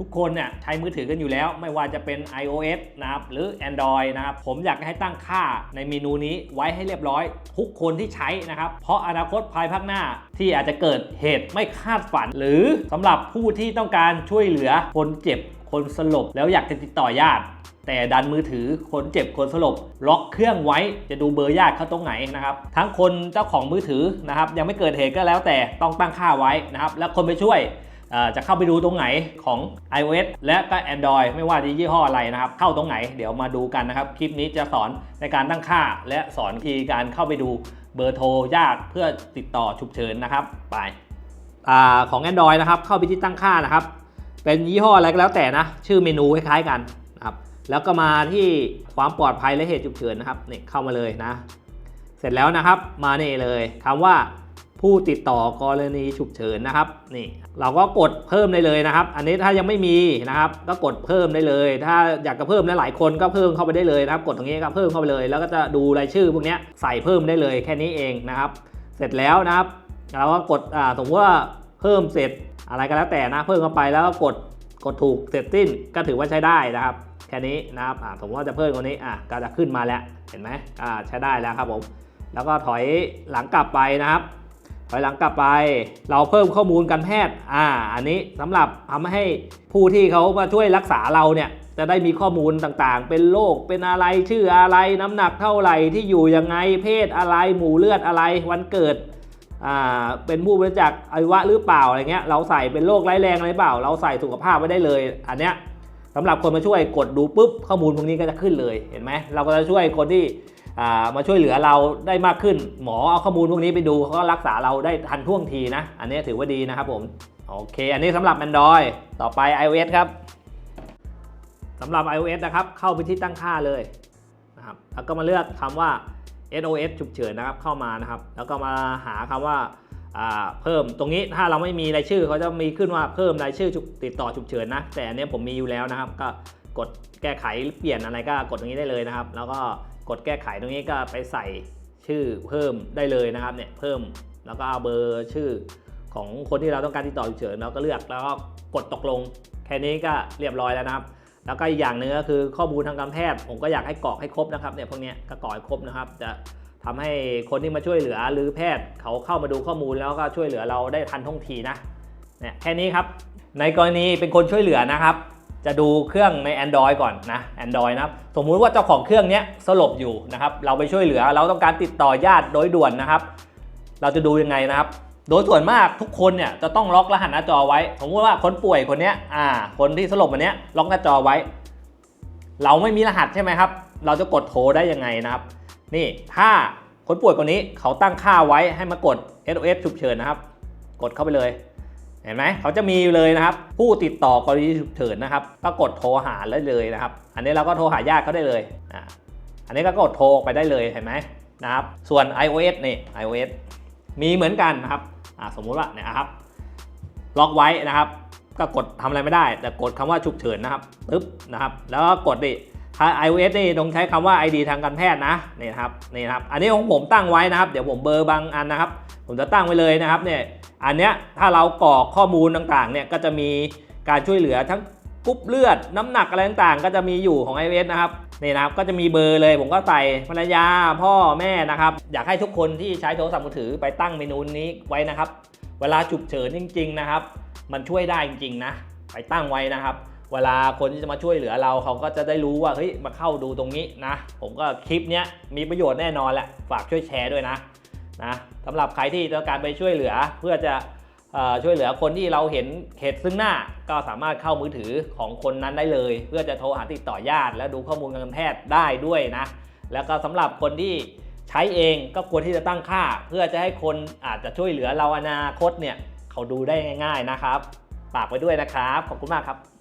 ทุกคนเนี่ยใช้มือถือกันอยู่แล้ว ไม่ว่าจะเป็น iOS นะครับหรือ Android นะครับผมอยากให้ตั้งค่าในเมนูนี้ไว้ให้เรียบร้อย ทุกคนที่ใช้นะครับ เพราะอนาคตภายภาคหน้าที่อาจจะเกิดเหตุไม่คาดฝัน หรือสำหรับผู้ที่ต้องการช่วยเหลือคนเจ็บคนสลบ แล้วอยากจะติดต่อญาติแต่ดันมือถือคนเจ็บคนสลบ ล็อกเครื่องไว้จะดูเบอร์ญาติเขาตรงไหนนะครับ ทั้งคนเจ้าของมือถือนะครับยังไม่เกิดเหตุก็แล้วแต่ต้องตั้งค่าไว้นะครับ แล้วคนไปช่วย จะเข้าไปดูตรงไหนของ iOS และก็ Android ไม่ว่าจะยี่ห้ออะไรนะครับ เข้าตรงไหนเดี๋ยวมาดูกันนะครับ คลิปนี้จะสอนในการตั้งค่า และสอนวิธีการเข้าไปดูเบอร์โทรญาติเพื่อติดต่อฉุกเฉินนะครับไปอของ Android นะครับ เข้าไปที่ตั้งค่านะครับ เป็นยี่ห้ออะไรก็แล้วแต่นะ ชื่อเมนูคล้ายๆกันนะครับ แล้วก็มาที่ความปลอดภัยและเหตุฉุกเฉินนะครับนี่เข้ามาเลยนะ เสร็จแล้วนะครับมาเนี่เลยคำว่า ผู้ติดต่อกรณีฉุกเฉินนะครับนี่เราก็กดเพิ่มได้เลยนะครับ อันนี้ถ้ายังไม่มีนะครับ ก็กดเพิ่มได้เลย ถ้าอยากจะเพิ่มหลายคนก็เพิ่มเข้าไปได้เลยนะครับ กดตรงนี้ก็เพิ่มเข้าไปเลย แล้วก็จะดูรายชื่อพวกนี้ใส่เพิ่มได้เลยแค่นี้เองนะครับ เสร็จแล้วนะครับเราก็กดอ่าสมมติว่าเพิ่มเสร็จอะไรก็แล้วแต่นะเพิ่มเข้าไปแล้วก็กดกดถูกเสร็จสิ้นก็ถือว่าใช้ได้นะครับแค่นี้นะครับอ่าสมมติว่าจะเพิ่มตรงนี้อะก็จะขึ้นมาแล้วเห็นไหมอ่าใช้ได้แล้วครับผมแล้วก็ถอยหลังกลับไปนะครับ อยหลังกลับไป เราเพิ่มข้อมูลการแพทย์ อ่า อันนี้สำหรับทำให้ผู้ที่เขามาช่วยรักษาเราเนี่ยจะได้มีข้อมูลต่างๆ เป็นโรค เป็นอะไร ชื่ออะไร น้ำหนักเท่าไหร่ ที่อยู่ยังไง เพศอะไร หมู่เลือดอะไร วันเกิด อ่า เป็นผู้บริจาคอวัยวะหรือเปล่า อะไรเงี้ย เราใส่เป็นโรคร้ายแรงอะไรเปล่า เราใส่สุขภาพไว้ได้เลย อันเนี้ยสำหรับคนมาช่วยกดดูปุ๊บข้อมูลพวกนี้ก็จะขึ้นเลย เห็นไหม เราก็จะช่วยคนที่ มาช่วยเหลือเราได้มากขึ้น หมอเอาข้อมูลพวกนี้ไปดูเขาก็รักษาเราได้ทันท่วงทีนะ อันนี้ถือว่าดีนะครับผม โอเค อันนี้สำหรับ Android ต่อไป iOS ครับสำหรับ iOS นะครับเข้าไปที่ตั้งค่าเลยนะครับแล้วก็มาเลือกคำว่า SOS ฉุกเฉินนะครับเข้ามานะครับ แล้วก็มาหาคำว่าอ่าเพิ่มตรงนี้ถ้าเราไม่มีรายชื่อเขาจะมีขึ้นว่าเพิ่มรายชื่อติดต่อฉุกเฉินนะ แต่อันนี้ผมมีอยู่แล้วนะครับ ก็กดแก้ไขเปลี่ยนอะไรก็กดตรงนี้ได้เลยนะครับ แล้วก็ กดแก้ไขตรงนี้ก็ไปใส่ชื่อเพิ่มได้เลยนะครับเนี่ยเพิ่มแล้วก็เอาเบอร์ชื่อของคนที่เราต้องการติดต่อฉุกเฉินเราก็เลือกแล้วก็กดตกลง แค่นี้ก็เรียบร้อยแล้วนะครับ แล้วก็อีกอย่างหนึ่งก็คือข้อมูลทางการแพทย์ผมก็อยากให้กรอกให้ครบนะครับเนี่ยพวกนี้ก็กรอกให้ครบนะครับ จะทำให้คนที่มาช่วยเหลือหรือแพทย์เขาเข้ามาดูข้อมูลแล้วก็ช่วยเหลือเราได้ทันท่วงทีนะเนี่ยแค่นี้ครับ ในกรณีเป็นคนช่วยเหลือนะครับ จะดูเครื่องใน Android ก่อนนะ Android นะครับ สมมุติว่าเจ้าของเครื่องเนี้ยสลบอยู่นะครับ เราไปช่วยเหลือ เราต้องการติดต่อญาติโดยด่วนนะครับ เราจะดูยังไงนะครับ โดยส่วนมากทุกคนเนี่ยจะต้องล็อกรหัสหน้าจอไว้ สมมติว่าคนป่วยคนเนี้ยอ่า คนที่สลบวันเนี้ยล็อกหน้าจอไว้ เราไม่มีรหัสใช่ไหมครับ เราจะกดโทรได้ยังไงนะครับ นี่ถ้าคนป่วยคนนี้เขาตั้งค่าไว้ให้มากด SOS ฉุกเฉินนะครับ กดเข้าไปเลย เห็นไหมเขาจะมีเลยนะครับ ผู้ติดต่อกรณีฉุกเฉินนะครับ ก็กดโทรหาได้เลยนะครับ อันนี้เราก็โทรหาญาติเขาได้เลยอ่าอันนี้ก็กดโทรไปได้เลยเห็นไหมนะครับ ส่วน iOS นี่ iOS มีเหมือนกันนะครับอ่าสมมุติว่าเนี่ยครับ ล็อกไว้นะครับ ก็กดทำอะไรไม่ได้ แต่กดคำว่าฉุกเฉินนะครับปึ๊บนะครับ แล้วก็กดดิถ้า iOS นี่ต้องใช้คำว่า ID ทางการแพทย์นะนี่นะครับนี่นะครับ อันนี้ของผมตั้งไว้นะครับ เดี๋ยวผมเบอร์บางอันนะครับ ผมจะตั้งไว้เลยนะครับเนี่ย อันเนี้ยถ้าเรากรอกข้อมูลต่างๆเนี่ยก็จะมีการช่วยเหลือทั้งกรุ๊ปเลือดน้ำหนักอะไรต่างๆ ก็จะมีอยู่ของ iOS นะครับนี่นะครับก็จะมีเบอร์เลยผมก็ใส่ภรรยาพ่อแม่นะครับ อยากให้ทุกคนที่ใช้โทรศัพท์มือถือไปตั้งเมนูนี้ไว้นะครับ เวลาฉุกเฉินจริง ๆนะครับ มันช่วยได้จริงๆนะไปตั้งไว้นะครับ เวลาคนที่จะมาช่วยเหลือเราเขาก็จะได้รู้ว่าเฮ้ยมาเข้าดูตรงนี้นะ ผมก็คลิปนี้มีประโยชน์แน่นอนแหละฝากช่วยแชร์ด้วยนะ นะสำหรับใครที่ต้องการไปช่วยเหลือเพื่อจะอช่วยเหลือคนที่เราเห็นเหตุซึ่งหน้าก็สามารถเข้ามือถือของคนนั้นได้เลย เพื่อจะโทรหาติดต่อญาติ และดูข้อมูลการแพทย์ได้ด้วยนะ แล้วก็สำหรับคนที่ใช้เองก็ควรที่จะตั้งค่า เพื่อจะให้คนอาจจะช่วยเหลือเราอนาคตเนี่ยเขาดูได้ง่าย ๆนะครับฝากไว้ด้วยนะครับขอบคุณมากครับ